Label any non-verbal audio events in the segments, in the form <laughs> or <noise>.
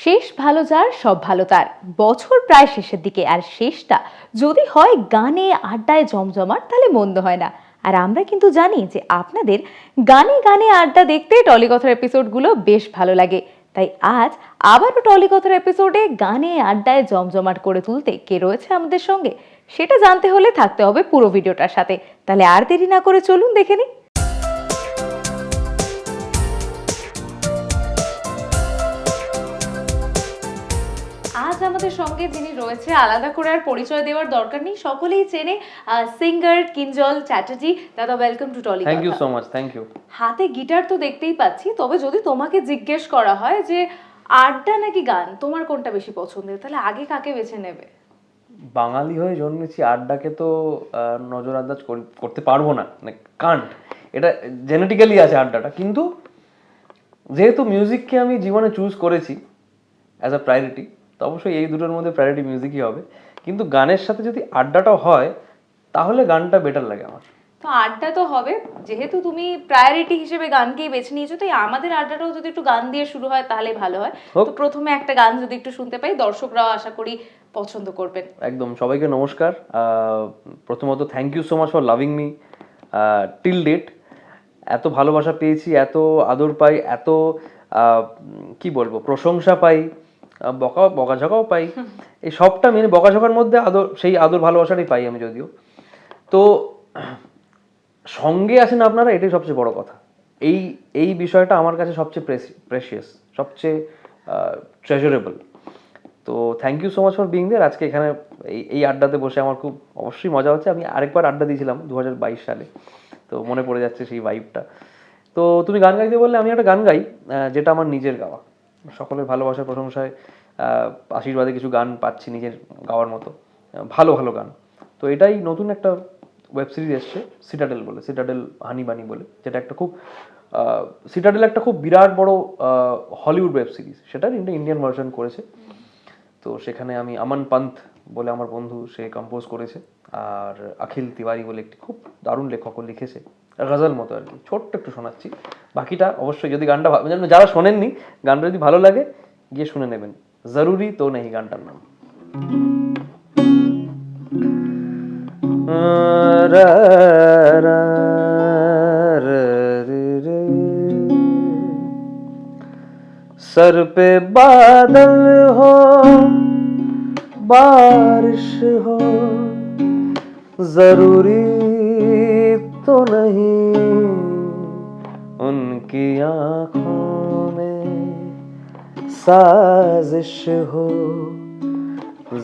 শেষ ভালো যার, সব ভালো তার। বছর প্রায় শেষের দিকে, আর শেষটা যদি হয় গানে, আড্ডায় জমজমাট, তাহলে মন্দ হয় না। আর আমরা কিন্তু জানি যে আপনাদের গানে গানে আড্ডা দেখতে টলিকথার এপিসোডগুলো বেশ ভালো লাগে। তাই আজ আবারও টলিকথার এপিসোডে গানে, আড্ডায় জমজমাট করে তুলতে কে রয়েছে আমাদের সঙ্গে, সেটা জানতে হলে থাকতে হবে পুরো ভিডিওটার সাথে। তাহলে আর দেরি না করে চলুন দেখে নিই। আমাদের সঙ্গে যিনি রয়েছে আলাদা করে আর পরিচয় দেওয়ার দরকার নেই। সকলেই চেনে সিঙ্গার কিঞ্জল চ্যাটার্জি। দাদা welcome to Tolly thank you so much thank you হাতে গিটার তো দেখতেই পাচ্ছি তবে যদি তোমাকে জিজ্ঞেস করা হয় যে আড্ডা নাকি গান তোমার কোনটা বেশি পছন্দের? তাহলে আগে কাকে বেছে নেবে? বাঙালি হয়ে জন্মেছি আড্ডাকে তো আহ, নজরআন্দাজ করি- করতে পারব না। মানে কান্ট এটা জেনেটিক্যালি আছে আড্ডাটা কিন্তু যেহেতু মিউজিককে আমি জীবনে চুজ করেছি অ্যাজ আ প্রায়োরিটি তো অবশ্যই এই দুটোর মধ্যে প্রায়োরিটি মিউজিকই হবে। কিন্তু গানের সাথে যদি আড্ডাটাও হয় তাহলে গানটা বেটার লাগে আমার। তো আড্ডা তো হবে। যেহেতু তুমি প্রায়োরিটি হিসেবে গানকেই বেছে নিয়েছো তাই আমাদের আড্ডাটাও যদি একটু গান দিয়ে শুরু হয় তাহলে ভালো হয়। তো প্রথমে একটা গান যদি একটু শুনতে পাই দর্শকরাও আশা করি পছন্দ করবেন। একদম সবাইকে নমস্কার। প্রথমত thank you so much for loving me till date এত ভালোবাসা পেয়েছি এত আদর পাই এত কি বলব প্রশংসা পাই। বকা বকাঝকাও পাই। <laughs> এই সবটা মেনে বকাঝকার মধ্যে আদর সেই আদর ভালোবাসাটাই পাই আমি যদিও। তো সঙ্গে আছেন আপনারা এটাই সবচেয়ে বড় কথা। এই এই বিষয়টা আমার কাছে সবচেয়ে প্রেশিয়াস সবচেয়ে ট্রেজারেবল তো thank you so much for being দের আজকে এখানে এই এই আড্ডাতে বসে আমার খুব অবশ্যই মজা হচ্ছে। আমি আরেকবার আড্ডা দিয়েছিলাম দু হাজার বাইশ সালে। তো মনে পড়ে যাচ্ছে সেই ভাইবটা তো তুমি গান গাইতে বললে আমি একটা গান গাই যেটা আমার নিজের গাওয়া। সকলের ভালোবাসার প্রশংসায় আশীর্বাদে কিছু গান পাচ্ছি নিজের গাওয়ার মতো। ভালো ভালো গান। তো এটাই নতুন একটা ওয়েব সিরিজ এসছে সিটাডেল বলে সিটাডেল হানি বানি বলে, যেটা একটা খুব সিটাডেল একটা খুব বিরাট বড় হলিউড ওয়েব সিরিজ সেটা একটা ইন্ডিয়ান ভার্সন করেছে। তো সেখানে আমি আমান পান্থ বলে আমার বন্ধু, সে কম্পোজ করেছে। আর অখিল তিওয়ারি বলে একটি খুব দারুণ লেখকও লিখেছে। গজল মতো আর কি ছোট্ট একটু শোনাচ্ছি বাকিটা অবশ্যই যদি গানটা ভা- যেন যারা শোনেননি গানটা যদি ভালো লাগে গিয়ে শুনে নেবেন জরুরি তো নেই গানটার নাম রা, রা, রা, রে, রে। सर पे बादल हो बारिश हो जरूरी तो नहीं उनकी आँखों में साजिश हो,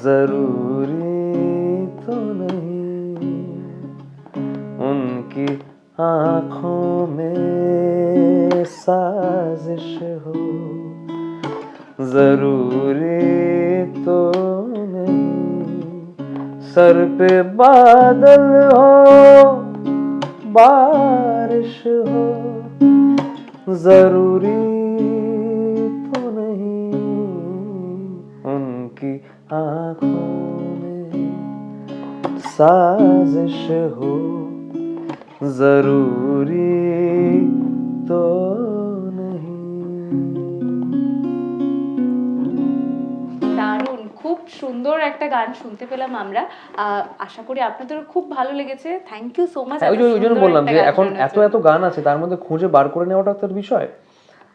ज़रूरी तो नहीं उनकी आँखों में साजिश हो, ज़रूरी तो नहीं सर पे बादल हो बारिश हो ज़रूरी तो नहीं उनकी आँखों में साजिश हो ज़रूरी तो সুন্দর একটা গান শুনতে পেলাম আমরা। আশা করি আপনাদেরও খুব ভালো লেগেছে। থ্যাংক ইউ সো মাচ ওই জন্য বললাম যে এখন এত এত গান আছে তার মধ্যে খুঁজে বার করে নেওয়াটা একটা বিষয়।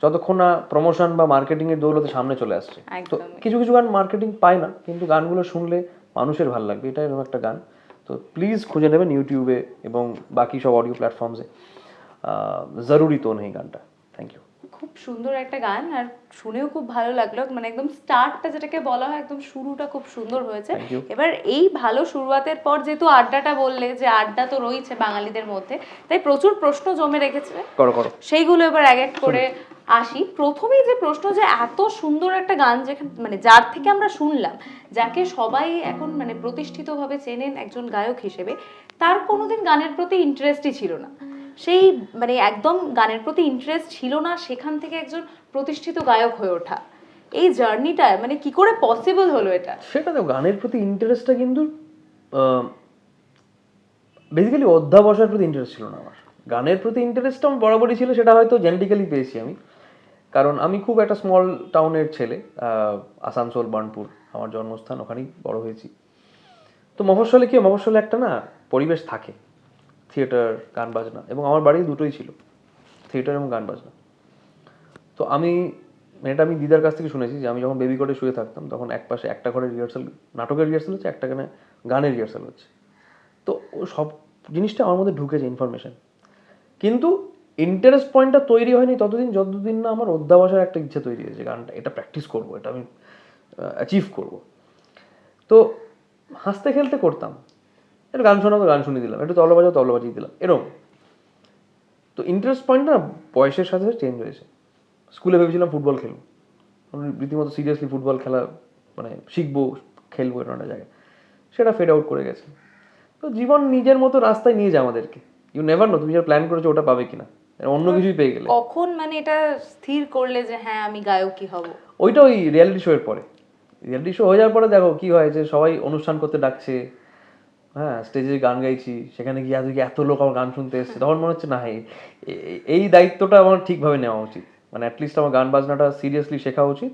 যতক্ষণ না প্রমোশন বা মার্কেটিং এর দৌলতে সামনে চলে আসছে। তো কিছু কিছু গান মার্কেটিং পায় না কিন্তু গানগুলো শুনলে মানুষের ভালো লাগবে এটা এরকম একটা গান। তো প্লিজ খুঁজে নেবেন ইউটিউবে এবং বাকি সব অডিও প্ল্যাটফর্মসে জরুরি তো নেই গানটা। থ্যাংক ইউ খুব সুন্দর একটা গান আর শুনেও খুব ভালো লাগল। মানে একদম স্টার্টটা যেটাকে বলা হয় একদম শুরুটা খুব সুন্দর হয়েছে। এবার এই ভালো শুরুয়াতের পর যেহেতু আড্ডাটা বললে যে আড্ডা তো রয়েছে বাঙালিদের মধ্যে তাই প্রচুর প্রশ্ন জমে রেখেছে। সেইগুলো এবার এক এক করে আসি। প্রথমেই যে প্রশ্ন যে এত সুন্দর একটা গান যেখানে মানে যার থেকে আমরা শুনলাম যাকে সবাই এখন মানে প্রতিষ্ঠিতভাবে চেনেন একজন গায়ক হিসেবে তার কোনোদিন গানের প্রতি ইন্টারেস্টই ছিল না। সেই মানে একদম গানের প্রতি ইন্টারেস্ট ছিল না সেখান থেকে একজন প্রতিষ্ঠিত গায়ক হয়ে ওঠা। এই জার্নিটা মানে কি করে পসিবল হলো এটা? সেটা তো গানের প্রতি ইন্টারেস্টটা কিন্তু বেসিক্যালি অধ্যাবসার প্রতি ইন্টারেস্ট ছিল না আমার। গানের প্রতি ইন্টারেস্টটা আমার বরাবরই ছিল, সেটা হয়তো জেনেটিক্যালি পেয়েছি আমি। কারণ আমি খুব একটা স্মল টাউনের ছেলে আসানসোল, বার্নপুর, আমার জন্মস্থান ওখানেই বড় হয়েছি। তো মফস্বলে কি? মফস্বলে একটা না পরিবেশ থাকে। থিয়েটার, গান বাজনা এবং আমার বাড়ি দুটোই ছিল, থিয়েটার এবং গান বাজনা। তো আমি, এটা আমি দিদার কাছ থেকে শুনেছি যে আমি যখন বেবি কোটে শুয়ে থাকতাম, তখন এক পাশে একটা ঘরে রিহার্সাল নাটকের রিহার্সাল হচ্ছে, একটা গানে গানের রিহার্সাল হচ্ছে। তো সব জিনিসটা আমার মধ্যে ঢুকেছে ইনফরমেশন কিন্তু ইন্টারেস্ট পয়েন্টটা তৈরি হয়নি ততদিন, যতদিন না আমার অধ্যাবসার একটা ইচ্ছে তৈরি হয়েছে গানটা, এটা প্র্যাকটিস করব, এটা আমি অ্যাচিভ করব। তো হাসতে খেলতে করতাম একটু গান শোনাতো গান শুনিয়ে দিলাম। একটু তবলা বাজাও তবলা বাজিয়ে দিলাম। এরকম তো ইন্টারেস্ট পয়েন্ট না বয়সের সাথে সাথে চেঞ্জ হয়েছে। স্কুলে ভেবেছিলাম ফুটবল খেলব। রীতিমতো সিরিয়াসলি ফুটবল খেলা মানে শিখব খেলব এরকম একটা জায়গায়। সেটা ফেড আউট করে গেছে। তো জীবন নিজের মতো রাস্তায় নিয়ে যায় আমাদেরকে। ইউ নেভার নো তুমি যা প্ল্যান করেছ ওটা পাবে কিনা। অন্য কিছুই পেয়ে গেলে। কখন মানে এটা স্থির করলে যে হ্যাঁ আমি গায়কই হব ওইটা ওই রিয়ালিটি শো এর পরে। রিয়ালিটি শো হয়ে যাওয়ার পরে দেখো কি হয় যে সবাই অনুষ্ঠান করতে ডাকছে। হ্যাঁ স্টেজে গান গাইছি সেখানে গিয়ে আজকে এত লোক আমার গান শুনতে এসছে তখন মনে হচ্ছে না এই দায়িত্বটা আমার ঠিকভাবে নেওয়া উচিত। মানে অ্যাটলিস্ট আমার গান বাজনাটা সিরিয়াসলি শেখা উচিত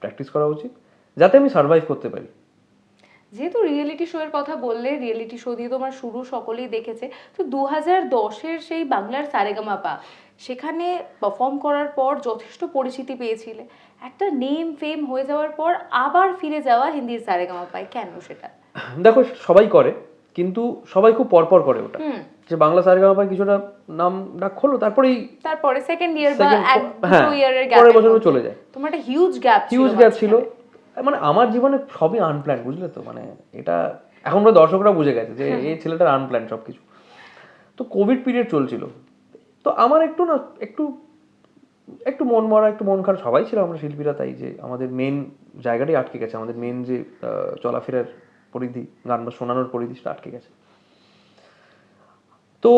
প্র্যাকটিস করা উচিত যাতে আমি সার্ভাইভ করতে পারি। যেহেতু রিয়েলিটি শো এর কথা বললে রিয়েলিটি শো দিয়ে তোমার শুরু সকলেই দেখেছে তো দু হাজার দশের সেই বাংলার সারেগামাপা সেখানে পারফর্ম করার পর যথেষ্ট পরিচিতি পেয়েছিলে। একটা নেম ফেম হয়ে যাওয়ার পর আবার ফিরে যাওয়া হিন্দির সারেগামাপায় কেন সেটা? দেখো সবাই করে কিন্তু সবাই খুব পরপর করে ওটা। যে বাংলা সারেগামাপায় কিছুটা নাম ডাক হলো তারপরেই তারপরে সেকেন্ড ইয়ার বা হ্যাঁ, ইয়ারের পরের গ্যাপ বছর চলে যায়। তোমার একটা হিউজ গ্যাপ হিউজ গ্যাপ ছিল। মানে আমার জীবনে সবই আনপ্ল্যান বুঝলে তো? মানে এটা এখন আমরা দর্শকরা বুঝে গেছে যে এই ছেলেটার আনপ্ল্যান সব কিছু তো কোভিড পিরিয়ড চলছিল। তো আমার একটু না একটু একটু মন মরা একটু মন খারাপ সবাই ছিল আমরা শিল্পীরা তাই যে আমাদের মেন জায়গাটাই আটকে গেছে। আমাদের মেন যে চলাফেরার পরিধি গান বা শোনানোর পরিধি সেটা আটকে গেছে। তো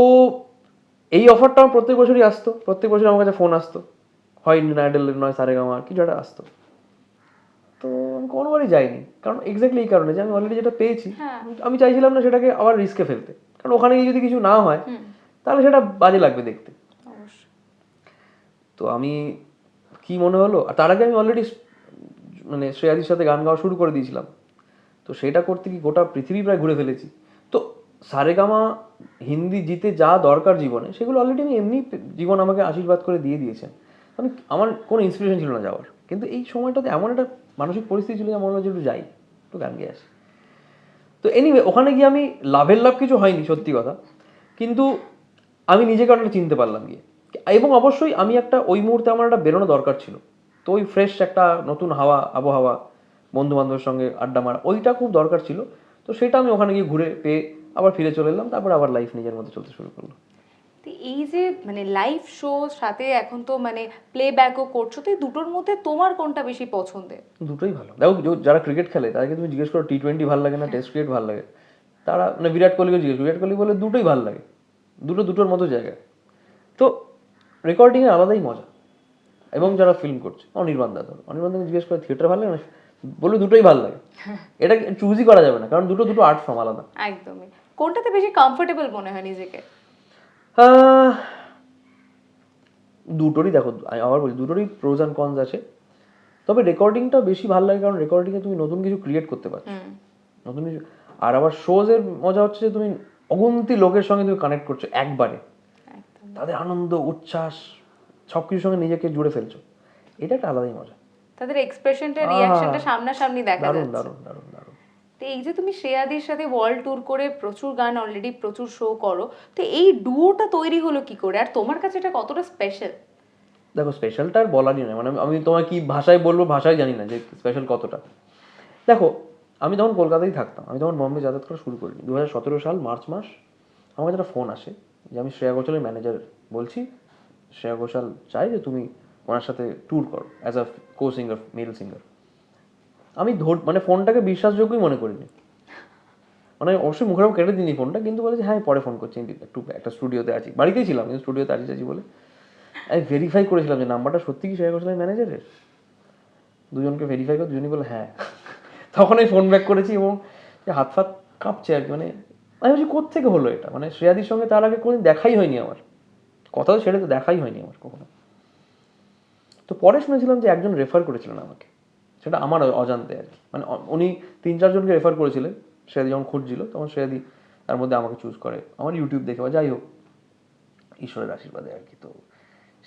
এই অফারটা আমার প্রত্যেক বছরই আসতো। প্রত্যেক বছর আমার কাছে ফোন আসতো। হয় ইন্ডিয়ান আইডলের নয় সারেগামার কিছু একটা আসতো। তো আমি কোনোবারই যাইনি। কারণ এক্স্যাক্টলি এই কারণে যে আমি অলরেডি যেটা পেয়েছি হ্যাঁ। আমি চাইছিলাম না সেটাকে আবার রিস্কে ফেলতে। কারণ ওখানে গিয়ে যদি কিছু না হয় তাহলে সেটা বাজে লাগবে দেখতে। তো আমি কি মনে হলো? আর তার আগে আমি অলরেডি মানে শ্রেয়াদির সাথে গান গাওয়া শুরু করে দিয়েছিলাম। তো সেটা করতে কি গোটা পৃথিবী প্রায় ঘুরে ফেলেছি। তো সারেগামা হিন্দি জিতে যা দরকার জীবনে, সেগুলো অলরেডি আমি এমনি জীবন আমাকে আশীর্বাদ করে দিয়ে দিয়েছেন। আমি আমার কোনো ইন্সপিরেশন ছিল না যাওয়ার। কিন্তু এই সময়টাতে এমন একটা মানসিক পরিস্থিতি ছিল যে মনে হলো যে একটু যাই, একটু গান গেয়ে আসি। তো এনিওয়ে ওখানে গিয়ে আমি লাভের লাভ কিছু হয়নি, সত্যি কথা। কিন্তু আমি নিজেকে অনেকটা চিনতে পারলাম গিয়ে। এবং অবশ্যই আমি একটা ওই মুহূর্তে আমার একটা বেরোনো দরকার ছিল। তো ওই ফ্রেশ একটা নতুন হাওয়া, আবহাওয়া বন্ধু বান্ধবের সঙ্গে আড্ডা মারা ওইটা খুব দরকার ছিল। তো সেটা আমি ওখানে গিয়ে ঘুরে পেয়ে আবার ফিরে চলে এলাম তারপর আবার লাইফ নিজের মতো চলতে শুরু করল তো এই যে মানে লাইভ শো সাথে এখন তো মানে প্লেব্যাকও করছ তো দুটোর মধ্যে তোমার কোনটা বেশি পছন্দের? দুটোই ভালো। দেখো যারা ক্রিকেট খেলে তাদেরকে তুমি জিজ্ঞেস করো টি টোয়েন্টি ভালো লাগে না টেস্ট ক্রিকেট ভালো লাগে? তারা মানে বিরাট কোহলিকে জিজ্ঞেস বিরাট কোহলি বলে দুটোই ভালো লাগে। দুটো দুটোর মতো জায়গা। তো রেকর্ডিংয়ে আলাদাই মজা। এবং যারা ফিল্ম করছে অনির্বাণ দা ধরো অনির্বাণ দাকে জিজ্ঞেস করে থিয়েটার ভালো লাগে না? বলবে দুটোই ভালো লাগে। <laughs> এটা চুজই করা যাবে না কারণ দুটো দুটো আর্ট ফর্ম আলাদা। একদমই। কোনটাতে বেশি কমফোর্টেবল মনে হয় নিজেকে? দুটোরই দেখো আবার বলি দুটোরই প্রোজ অ্যান্ড কনস আছে। তবে রেকর্ডিংটা বেশি ভালো লাগে কারণ রেকর্ডিংয়ে তুমি নতুন কিছু ক্রিয়েট করতে পারছ। নতুন কিছু আর আবার শোজের মজা হচ্ছে যে তুমি অগুন্তি লোকের সঙ্গে তুমি কানেক্ট করছ একবারে। তাদের আনন্দ উচ্ছ্বাস সব কিছুর সঙ্গে নিজেকে জুড়ে ফেলছো। এটা একটা আলাদাই মজা। তাদের এক্সপ্রেশনটা। রিয়াকশনটা সামনাসামনি দেখা যাচ্ছে। দারুণ দারুণ দারুণ। তো এই যে তুমি শ্রেয়াদির সাথে ওয়ার্ল্ড ট্যুর করে প্রচুর গান অলরেডি প্রচুর শো করো তো এই ডুয়োটা তৈরি হলো কি করে? আর তোমার কাছে এটা কতটা স্পেশাল দেখো স্পেশালটা আর বলারই নয় মানে আমি- তোমায় কি ভাষায় বলব ভাষায় জানি না যে স্পেশাল কতটা। দেখো আমি তখন কলকাতায় থাকতাম। আমি তখন বম্বে যাতায়াত করা শুরু করিনি। দু সতেরো সাল মার্চ মাস আমার একটা ফোন আসে যে আমি শ্রেয়া ঘোষালের ম্যানেজার বলছি শ্রেয়া ঘোষাল চাই যে তুমি ওনার সাথে ট্যুর করো as a co singer male singer আমি ধর মানে ফোনটাকে বিশ্বাসযোগ্যই মনে করিনি। মানে অবশ্যই মুখের কেটে দিইনি ফোনটা, কিন্তু বলেছে হ্যাঁ পরে ফোন করছি একটু একটা স্টুডিওতে আছি। বাড়িতেই ছিলাম, কিন্তু স্টুডিওতে আছি আছি বলে। আমি ভেরিফাই করেছিলাম যে নাম্বারটা সত্যি কি শেয়ার ঘোষালের ম্যানেজারের দুজনকে ভেরিফাই করে, দুজনই বলে হ্যাঁ। তখন আমি ফোন ব্যাক করেছি এবং হাত ফাত কাঁপছে আর কি মানে আমি বলছি কোথেকে হলো এটা? মানে শ্রেয়াদির সঙ্গে তার আগে কোনোদিন দেখাই হয়নি আমার। কথা তো ছেড়ে তো দেখাই হয়নি আমার কখনো। তো পরে শুনেছিলাম যে একজন রেফার করেছিলেন আমাকে। সেটা আমার অজান্তে আর কি। মানে উনি তিন চারজনকে রেফার করেছিলেন শ্রেয়াদি যখন খুঁজছিল তখন শ্রেয়াদি তার মধ্যে আমাকে চুজ করে। আমার ইউটিউব দেখে বা যাই হোক ঈশ্বরের আশীর্বাদে আর কি। তো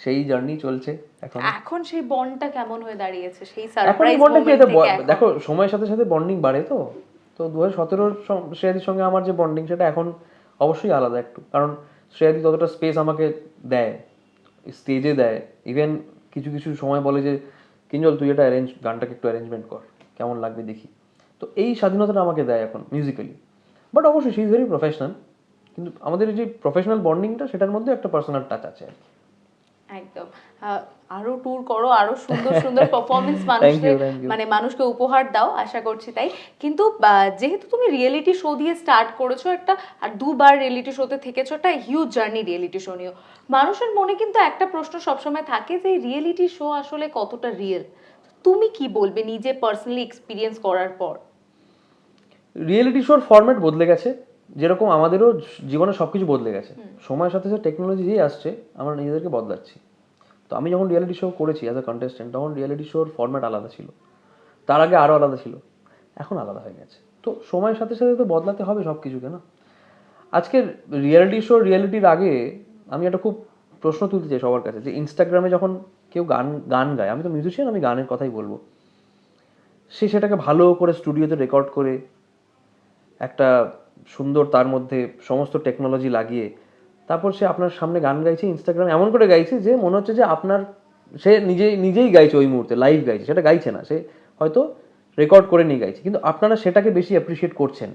সেই জার্নি চলছে এখন। এখন সেই বন্ডটা কেমন হয়ে দাঁড়িয়েছে? সেই সারপ্রাইজ বন্ডটা কি দেখো সময়ের সাথে সাথে বন্ডিং বাড়ে তো। তো দু হাজার সতেরোর শ্রেয়াদির সঙ্গে আমার যে বন্ডিং সেটা এখন অবশ্যই আলাদা একটু। কারণ শ্রেয়াদি ততটা স্পেস আমাকে দেয় স্টেজে দেয়। ইভেন কিছু কিছু সময় বলে যে, কিঞ্জল, তুই এটা অ্যারেঞ্জ গানটাকে একটু অ্যারেঞ্জমেন্ট কর, কেমন লাগবে দেখি। তো এই স্বাধীনতাটা আমাকে দেয় এখন মিউজিক্যালি বাট অবশ্যই সি ইজ ভেরি প্রফেশনাল কিন্তু আমাদের যে প্রফেশনাল বন্ডিংটা সেটার মধ্যে একটা পার্সোনাল টাচ আছে আর কি। একদম। আরও ট্যুর করো আরও সুন্দর সুন্দর <laughs> পারফরমেন্স মানুষকে. মানে মানুষকে উপহার দাও আশা করছি তাই। কিন্তু যেহেতু তুমি রিয়েলিটি শো দিয়ে স্টার্ট করেছ একটা আর দুবার রিয়েলিটি শোতে থেকেছো একটা হিউজ জার্নি রিয়েলিটি শো নিয়েও। মানুষের মনে কিন্তু একটা প্রশ্ন সবসময় থাকে যে রিয়েলিটি শো আসলে কতটা রিয়েল তুমি কি বলবে নিজে পার্সোনালি এক্সপিরিয়েন্স করার পর? রিয়েলিটি শোর ফরম্যাট বদলে গেছে। যেরকম আমাদেরও জীবনে সব কিছু বদলে গেছে। সময়ের সাথে সাথে টেকনোলজি যেই আসছে আমরা নিজেদেরকে বদলাচ্ছি। তো আমি যখন রিয়েলিটি শো করেছি অ্যাজ আ কন্টেস্টেন্ট তখন রিয়েলিটি শোর ফরম্যাট আলাদা ছিল। তার আগে আরও আলাদা ছিল। এখন আলাদা হয়ে গেছে। তো সময়ের সাথে সাথে তো বদলাতে হবে সব কিছুকে না? আজকে রিয়েলিটি শো রিয়েলিটির আগে আমি একটা খুব প্রশ্ন তুলতে চাই সবার কাছে যে ইনস্টাগ্রামে যখন কেউ গান গান গায় আমি তো মিউজিশিয়ান আমি গানের কথাই বলব। সে সেটাকে ভালো করে স্টুডিওতে রেকর্ড করে একটা সুন্দর তার মধ্যে সমস্ত টেকনোলজি লাগিয়ে তারপর সে আপনার সামনে গান গাইছে ইনস্টাগ্রামে এমন করে গাইছে যে মনে হচ্ছে যে আপনার, সে নিজেই নিজেই গাইছে ওই মুহূর্তে লাইভ গাইছে, সেটা গাইছে না, সে হয়তো রেকর্ড করে নিয়ে গাইছে, কিন্তু আপনারা সেটাকে বেশি অ্যাপ্রিসিয়েট করছেন।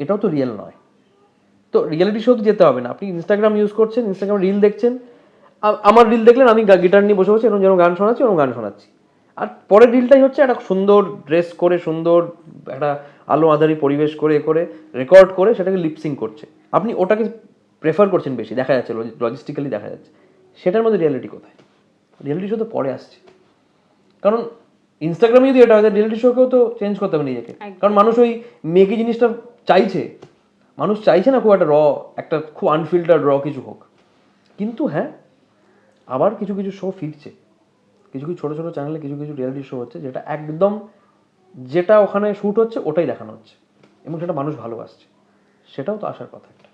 এটাও তো রিয়েল নয়। তো রিয়েলিটি শোতে যেতে হবে না, আপনি ইনস্টাগ্রাম ইউজ করছেন ইনস্টাগ্রাম রিল দেখছেন আমার রিল দেখলেন আমি গিটার নিয়ে বসে বসে এরকম যেরকম গান শোনাচ্ছি এরকম গান শোনাচ্ছি। আর পরের রিলটাই হচ্ছে একটা সুন্দর ড্রেস করে সুন্দর একটা আলো আধারি পরিবেশ করে এ করে রেকর্ড করে সেটাকে লিপসিং করছে। আপনি ওটাকে প্রেফার করছেন বেশি দেখা যাচ্ছে লজিস্টিক্যালি দেখা যাচ্ছে। সেটার মধ্যে রিয়েলিটি কোথায়? রিয়েলিটি শো তো পরে আসছে। কারণ ইনস্টাগ্রামে যদি এটা হয় রিয়েলিটি শোকেও তো চেঞ্জ করতে হবে নিজেকে। কারণ মানুষ ওই মেকি জিনিসটা চাইছে। মানুষ চাইছে না খুব একটা র একটা খুব আনফিল্টার্ড র কিছু হোক। কিন্তু হ্যাঁ আবার কিছু কিছু শো ফিরছে। কিছু কিছু ছোটো ছোটো চ্যানেলে কিছু কিছু রিয়েলিটি শো হচ্ছে যেটা একদম যেটা ওখানে শ্যুট হচ্ছে ওটাই দেখানো হচ্ছে। এবং সেটা মানুষ ভালোবাসছে। সেটাও তো আসার কথা একটা।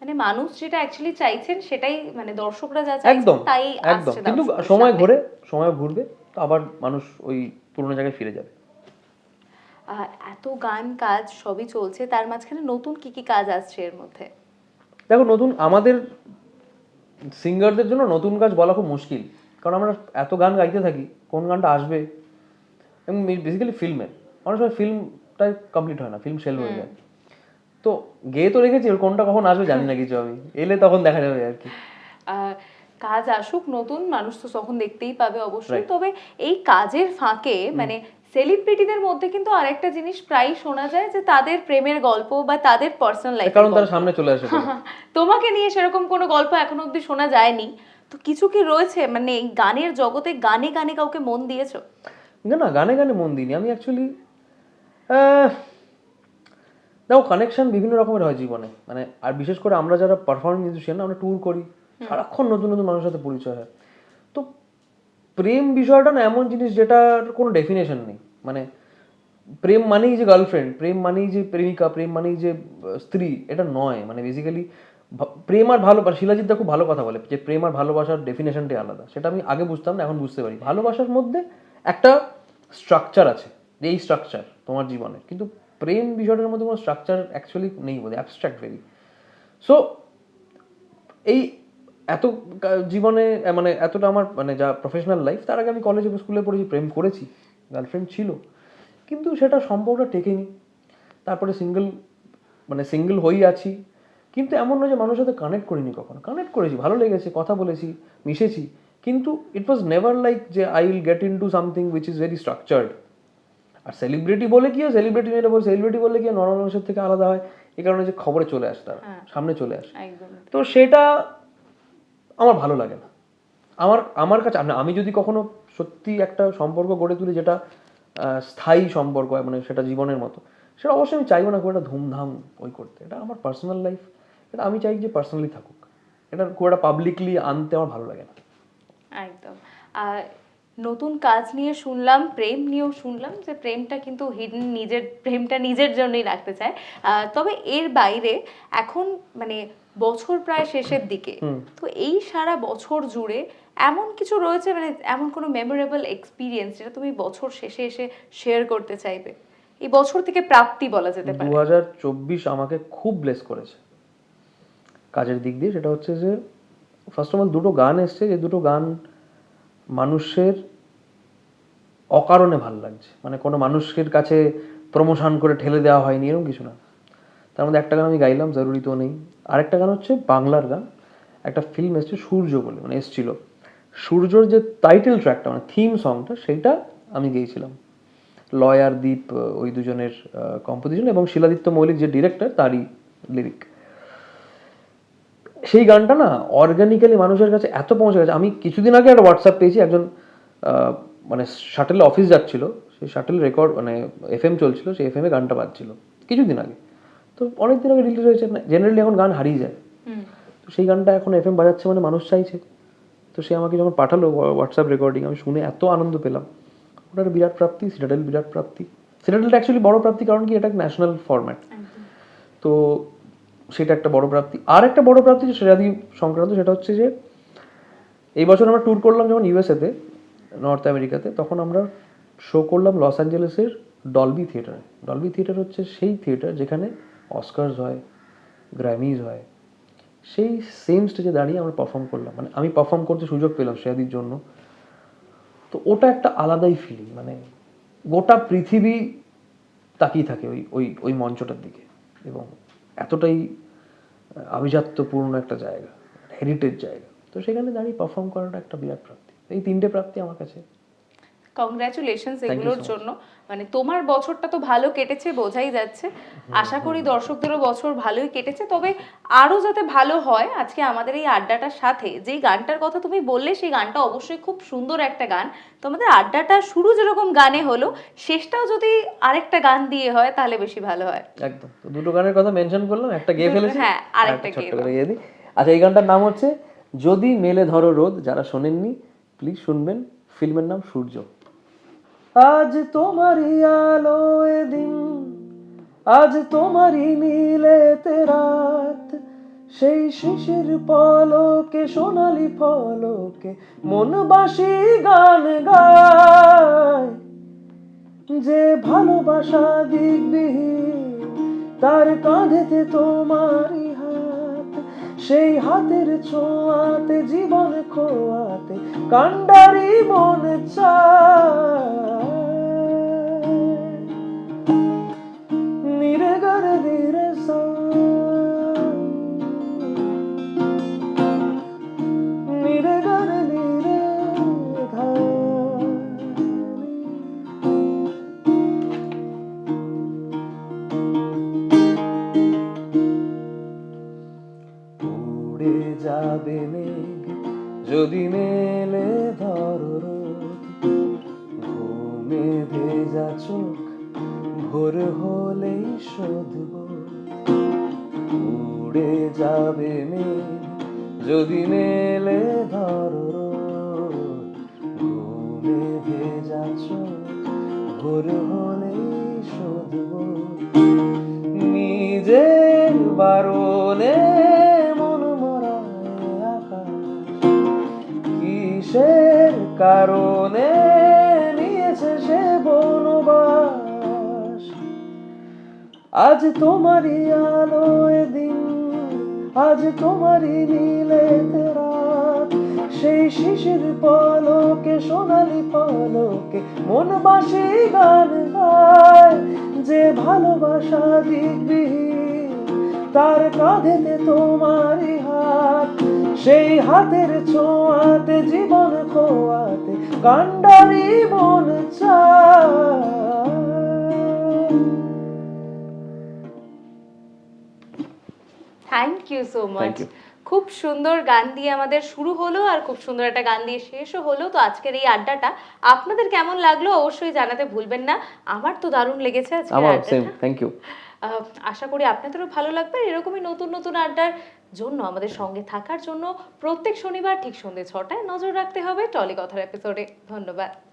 মানে মানুষ যেটা অ্যাকচুয়ালি চাইছেন সেটাই মানে দর্শকরা যা একদম তাই একদম। কিন্তু সময়। ঘুরে সময় ঘুরবে তো আবার মানুষ ওই পুরোনো জায়গায় ফিরে যাবে। এত গান কাজ সবই চলছে তার মাঝখানে নতুন কি কি কাজ আসছে এর মধ্যে? দেখো নতুন আমাদের সিঙ্গারদের জন্য নতুন কাজ বলা খুব মুশকিল। কারণ আমরা এত গান গাইতে থাকি কোন গানটা আসবে? এবং বেসিক্যালি ফিল্মে অনেক সময় ফিল্মটাই কমপ্লিট হয় না ফিল্ম সেল হয়ে যায়। তো গেয়ে তো রেখেছি কোনটা কখন আসবে জানি না <laughs> কিছু আমি। এলে তখন দেখা যাবে আর কি। কাজ আসুক নতুন মানুষ তো তখন দেখতেই পাবে অবশ্যই। তবে এই কাজের ফাঁকে মানে সেলিব্রিটিদের মধ্যে কিন্তু আরেকটা জিনিস প্রায় শোনা যায় যে তাদের প্রেমের গল্প বা তাদের পার্সোনাল লাইফ কারণ তারা সামনে চলে আসে <laughs> তোমাকে নিয়ে সেরকম কোনো গল্প এখনও অবধি শোনা যায়নি। তো কিছু কি রয়েছে? মানে গানের জগতে গানে গানে কাউকে মন দিয়েছ? না না গানে গানে মন দিইনি। আমি অ্যাকচুয়ালি দেখো কানেকশন বিভিন্ন রকমের হয় জীবনে। মানে আর বিশেষ করে আমরা যারা পারফর্মিং মিউজিশিয়ান আমরা ট্যুর করি। সারাক্ষণ নতুন নতুন মানুষের সাথে পরিচয় হয়। প্রেম বিষয়টা না এমন জিনিস যেটার কোনো ডেফিনেশন নেই। মানে প্রেম মানেই যে গার্লফ্রেন্ড প্রেম মানেই যে প্রেমিকা, প্রেম মানেই যে স্ত্রী, এটা নয়। মানে বেসিক্যালি প্রেম আর ভালোবাসা শিলাজিৎ খুব ভালো কথা বলে যে প্রেম আর ভালোবাসার ডেফিনেশনটাই আলাদা। সেটা আমি আগে বুঝতাম না, এখন বুঝতে পারি। ভালোবাসার মধ্যে একটা স্ট্রাকচার আছে এই স্ট্রাকচার তোমার জীবনে। কিন্তু প্রেম বিষয়টার মধ্যে কোনো স্ট্রাকচার অ্যাকচুয়ালি নেই বোধ অ্যাবস্ট্রাক্ট ভেরি সো এই এত জীবনে মানে এতটা আমার মানে যা প্রফেশনাল লাইফ তার আগে আমি কলেজে স্কুলে পড়েছি প্রেম করেছি গার্লফ্রেন্ড ছিল। কিন্তু সেটা সম্পর্কটা টেকেনি। তারপরে সিঙ্গেল মানে সিঙ্গেল হয়েই আছি। কিন্তু এমন নয় যে মানুষের সাথে কানেক্ট করিনি কখনো। কানেক্ট করেছি ভালো লেগেছে কথা বলেছি মিশেছি। কিন্তু ইট ওয়াজ নেভার লাইক যে I will get in to something which is very structured R celebrity বলে কি হয়? সেলিব্রিটি যেটা বলে সেলিব্রিটি বলে কি নর্মাল মানুষের থেকে আলাদা হয়। এই কারণে যে খবরে চলে আসে তারা সামনে চলে আসে। তো সেটা আমার ভালো লাগে না। আমার আমার কাছে আমি- যদি কখনো সত্যি একটা সম্পর্ক গড়ে তুলি যেটা স্থায়ী সম্পর্ক মানে সেটা জীবনের মতো, সেটা অবশ্যই আমি চাইব না খুব একটা ধুমধাম ওই করতে। এটা আমার পার্সোনাল লাইফ এটা আমি চাই যে পার্সোনালি থাকুক। এটা খুব একটা পাবলিকলি আনতে আমার ভালো লাগে না। একদম। নতুন কাজ নিয়ে শুনলাম, প্রেম নিয়েও শুনলাম যে প্রেমটা কিন্তু হিডেন নিজের, প্রেমটা নিজের জন্যই রাখতে চায়। তবে এর বাইরে এখন মানে বছর প্রায় শেষের দিকে। তো এই সারা বছর জুড়ে এমন কিছু রয়েছে মানে এমন কোনো মেমোরেবল এক্সপিরিয়েন্স যেটা তুমি বছর শেষে এসে শেয়ার করতে চাইবে? এই বছর থেকে প্রাপ্তি বলা যেতে দু পারে। হাজার চব্বিশ আমাকে খুব ব্লেস করেছে। কাজের দিক দিয়ে সেটা হচ্ছে যে ফার্স্ট অফ অল দুটো গান এসছে যে দুটো গান মানুষের অকারণে ভালো লাগছে। মানে কোনো মানুষের কাছে প্রমোশন করে ঠেলে দেওয়া হয়নি এরকম কিছু না। তার মধ্যে একটা গান আমি গাইলাম জরুরি তো নেই। আরেকটা গান হচ্ছে বাংলার গান। একটা ফিল্ম এসছে সূর্য বলে মানে এসছিল। সূর্যর যে টাইটেল ট্র্যাকটা মানে থিম সংটা সেইটা আমি গেয়েছিলাম। লয়ার আহ, ওই দুজনের কম্পোজিশন এবং শিলাদিত্য মৌলিক যে ডিরেক্টর তারই লিরিক সেই গানটা না অর্গানিক্যালি মানুষের কাছে এত পৌঁছে গেছে। আমি কিছুদিন আগে একটা হোয়াটসঅ্যাপ পেয়েছি একজন মানে শাটেল অফিস যাচ্ছিল। সেই শাটেল রেকর্ড মানে এফ এম চলছিল সেই এফ এম এ গানটা বাজছিল। কিছুদিন আগে। তো অনেক দিন আগে রিলিজ হয়েছে জেনারেলি এখন গান হারিয়ে যায়। তো সেই গানটা এখন এফ এম বাজাচ্ছে মানে মানুষ চাইছে। তো সে আমাকে যখন পাঠালো হোয়াটসঅ্যাপ রেকর্ডিং আমি শুনে এত আনন্দ পেলাম। ওটার বিরাট প্রাপ্তি সিটাডেল বিরাট প্রাপ্তি। সিটাডেলটা অ্যাকচুয়ালি বড় প্রাপ্তি কারণ কি এটা ন্যাশনাল ফরম্যাট তো সেটা একটা বড় প্রাপ্তি। আর একটা বড় প্রাপ্তি যে সেরাদি সংক্রান্ত সেটা হচ্ছে যে এই বছর আমরা ট্যুর করলাম যখন ইউএসএতে নর্থ আমেরিকাতে তখন আমরা শো করলাম লস অ্যাঞ্জেলেসের ডলবি থিয়েটারে ডলবি থিয়েটার হচ্ছে সেই থিয়েটার যেখানে অস্কারস হয় গ্র্যামিজ হয়। সেই সেম স্টেজে দাঁড়িয়ে আমরা পারফর্ম করলাম। মানে আমি পারফর্ম করতে সুযোগ পেলাম শ্রেয়াদির জন্য। তো ওটা একটা আলাদাই ফিলিং মানে গোটা পৃথিবী তাকিয়ে থাকে ওই ওই ওই মঞ্চটার দিকে। এবং এতটাই আভিজাত্যপূর্ণ একটা জায়গা হেরিটেজ জায়গা। তো সেখানে দাঁড়িয়ে পারফর্ম করাটা একটা বিরাট প্রাপ্তি। এই তিনটে প্রাপ্তি আমার কাছে কংগ্রাচুলেশনস এগুলোর জন্য। মানে তোমার বছরটা তো ভালো কেটেছে বোঝাই যাচ্ছে। আশা করি দর্শকদেরও বছর ভালোই কেটেছে। তবে আরও যাতে ভালো হয় আজকে আমাদের এই আড্ডাটার সাথে যেই গানটার কথা তুমি বললে সেই গানটা অবশ্যই খুব সুন্দর একটা গান। তো আমাদের আড্ডাটা শুরু যেরকম গানে হলো শেষটাও যদি আরেকটা গান দিয়ে হয় তাহলে বেশি ভালো হয়। একদম। তো দুটো গানের কথা মেনশন করলাম একটা গেয়ে ফেলেছি হ্যাঁ, আরেকটা গেয়ে দিই। আচ্ছা এই গানটার নাম হচ্ছে যদি মেলে ধরো রোদ যারা শোনেননি প্লিজ শুনবেন। ফিল্মের নাম সূর্য। আজ তোমারই আলো দিন, আজ তোমারই নীলেতে রাত। সেই শিশির পলকে, সোনালি ফলকে মন বাসি গান গায়। যে ভালোবাসা দিকবিহীন, তার কাঁধেতে তোমারই হাত। সেই হাতের ছোঁয়াতে, জীবন খোয়াতে কান্ডারি মন চায়। উড়ে যাবে মেঘ, যদি মেলে ধরো ঘুমে ভেজা চোখ, ভোর হলেই শোধব। উড়ে যাবে মেঘ, যদি মেলে ধরো ঘুমে ভেজা চোখ, ভোর হলেই শোধব। নিজের কারণে নিয়েছে সে বনবাস। আজ তোমারই আলোয় দিন, আজ তোমারই নীলে রাত। সেই শিশির পলকে, সোনালি পলকে মন বাসি গান গায়। যে ভালোবাসা দিকবিহীন, তার কাঁধেতে তোমারই হাত। সেই হাতের ছোঁয়াতে জীবন খোয়াতে কান্ডারি মন থ্যাংক ইউ সো মাচ খুব সুন্দর গান দিয়ে আমাদের শুরু হলো আর খুব সুন্দর একটা গান দিয়ে শেষও হলো। তো আজকের এই আড্ডাটা আপনাদের কেমন লাগল অবশ্যই জানাতে ভুলবেন না। আমার তো দারুণ লেগেছে আজকে আড্ডাটা। থ্যাংক ইউ আশা করি আপনাদেরও ভালো লাগবে। এরকমই নতুন নতুন আড্ডার জন্য, আমাদের সঙ্গে থাকার জন্য প্রত্যেক শনিবার ঠিক সন্ধ্যে ছটায় নজর রাখতে হবে। টলি কথার এপিসোডে ধন্যবাদ।